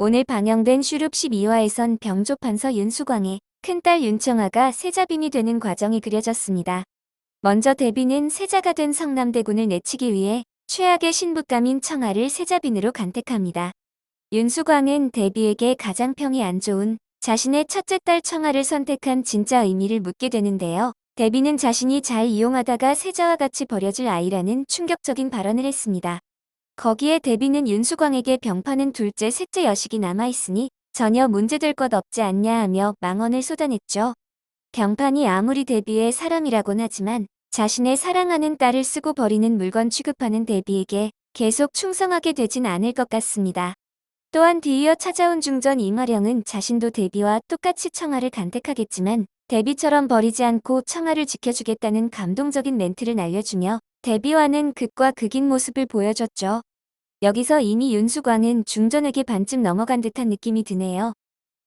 오늘 방영된 슈룹 12화에선 병조판서 윤수광의 큰딸 윤청아가 세자빈이 되는 과정이 그려졌습니다. 먼저 대비는 세자가 된 성남대군을 내치기 위해 최악의 신부감인 청아를 세자빈으로 간택합니다. 윤수광은 대비에게 가장 평이 안 좋은 자신의 첫째 딸 청아를 선택한 진짜 의미를 묻게 되는데요. 대비는 자신이 잘 이용하다가 세자와 같이 버려질 아이라는 충격적인 발언을 했습니다. 거기에 대비는 윤수광에게 병파는 둘째 셋째 여식이 남아있으니 전혀 문제될 것 없지 않냐 하며 망언을 쏟아냈죠. 병판이 아무리 대비의 사람이라곤 하지만 자신의 사랑하는 딸을 쓰고 버리는 물건 취급하는 대비에게 계속 충성하게 되진 않을 것 같습니다. 또한 뒤이어 찾아온 중전 이마령은 자신도 대비와 똑같이 청아를 간택하겠지만 대비처럼 버리지 않고 청아를 지켜주겠다는 감동적인 멘트를 날려주며 대비와는 극과 극인 모습을 보여줬죠. 여기서 이미 윤수광은 중전에게 반쯤 넘어간 듯한 느낌이 드네요.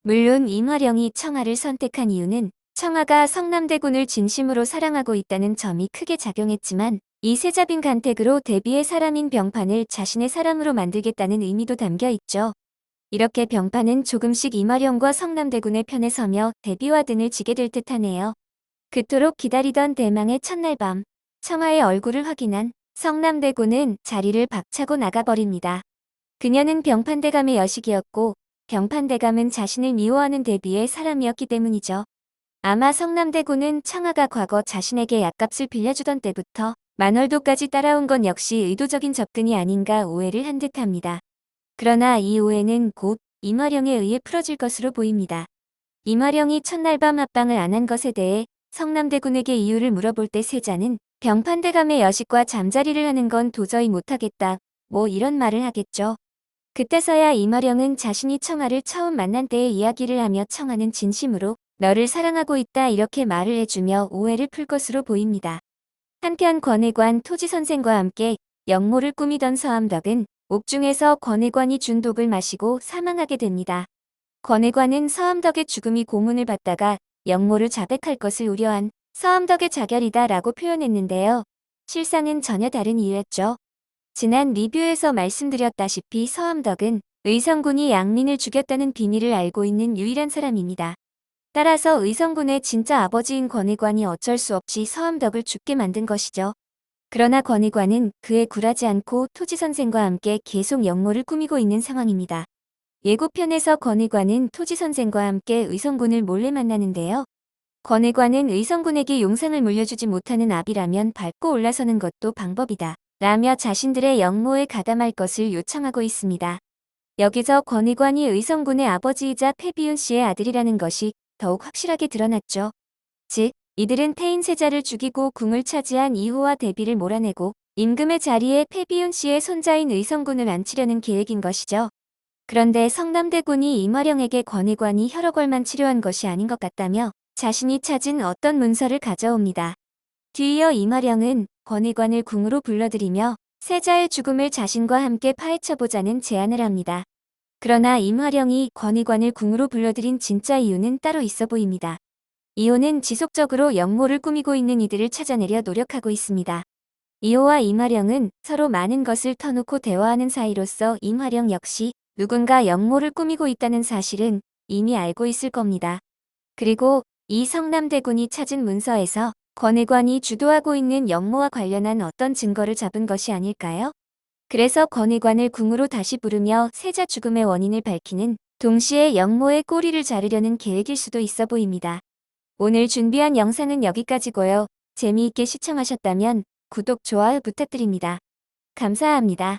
물론 이마령이 청아를 선택한 이유는 청아가 성남대군을 진심으로 사랑하고 있다는 점이 크게 작용했지만 이 세자빈 간택으로 대비의 사람인 병판을 자신의 사람으로 만들겠다는 의미도 담겨 있죠. 이렇게 병판은 조금씩 이마령과 성남대군의 편에 서며 대비와 등을 지게 될 듯하네요. 그토록 기다리던 대망의 첫날 밤 청아의 얼굴을 확인한 성남대군은 자리를 박차고 나가버립니다. 그녀는 병판대감의 여식이었고 병판대감은 자신을 미워하는 대비의 사람이었기 때문이죠. 아마 성남대군은 청아가 과거 자신에게 약값을 빌려주던 때부터 만월도까지 따라온 건 역시 의도적인 접근이 아닌가 오해를 한 듯합니다. 그러나 이 오해는 곧 이마령에 의해 풀어질 것으로 보입니다. 이마령이 첫날 밤 합방을 안 한 것에 대해 성남대군에게 이유를 물어볼 때 세자는 병판대감의 여식과 잠자리를 하는 건 도저히 못하겠다. 뭐 이런 말을 하겠죠. 그때서야 이마령은 자신이 청아를 처음 만난 때의 이야기를 하며 청아는 진심으로 너를 사랑하고 있다 이렇게 말을 해주며 오해를 풀 것으로 보입니다. 한편 권혜관 토지선생과 함께 영모를 꾸미던 서암덕은 옥중에서 권혜관이 준 독을 마시고 사망하게 됩니다. 권혜관은 서암덕의 죽음이 고문을 받다가 영모를 자백할 것을 우려한 서암덕의 자결이다 라고 표현했는데요. 실상은 전혀 다른 이유였죠. 지난 리뷰에서 말씀드렸다시피 서암덕은 의성군이 양민을 죽였다는 비밀을 알고 있는 유일한 사람입니다. 따라서 의성군의 진짜 아버지인 권의관이 어쩔 수 없이 서암덕을 죽게 만든 것이죠. 그러나 권의관은 그에 굴하지 않고 토지선생과 함께 계속 영모를 꾸미고 있는 상황입니다. 예고편에서 권의관은 토지선생과 함께 의성군을 몰래 만나는데요. 권의관은 의성군에게 용상을 물려주지 못하는 아비라면 밟고 올라서는 것도 방법이다. 라며 자신들의 영모에 가담할 것을 요청하고 있습니다. 여기서 권의관이 의성군의 아버지이자 패비운 씨의 아들이라는 것이 더욱 확실하게 드러났죠. 즉, 이들은 태인세자를 죽이고 궁을 차지한 이후와 대비를 몰아내고 임금의 자리에 패비운 씨의 손자인 의성군을 앉히려는 계획인 것이죠. 그런데 성남대군이 이마령에게 권의관이 혈액월만 치료한 것이 아닌 것 같다며 자신이 찾은 어떤 문서를 가져옵니다. 뒤이어 이마령은 권의관을 궁으로 불러들이며 세자의 죽음을 자신과 함께 파헤쳐보자는 제안을 합니다. 그러나 임화령이 권의관을 궁으로 불러들인 진짜 이유는 따로 있어 보입니다. 이호는 지속적으로 영모를 꾸미고 있는 이들을 찾아내려 노력하고 있습니다. 이호와 임화령은 서로 많은 것을 터놓고 대화하는 사이로서 임화령 역시 누군가 영모를 꾸미고 있다는 사실은 이미 알고 있을 겁니다. 그리고 이 성남대군이 찾은 문서에서 권의관이 주도하고 있는 영모와 관련한 어떤 증거를 잡은 것이 아닐까요? 그래서 권의관을 궁으로 다시 부르며 세자 죽음의 원인을 밝히는 동시에 영모의 꼬리를 자르려는 계획일 수도 있어 보입니다. 오늘 준비한 영상은 여기까지고요. 재미있게 시청하셨다면 구독, 좋아요 부탁드립니다. 감사합니다.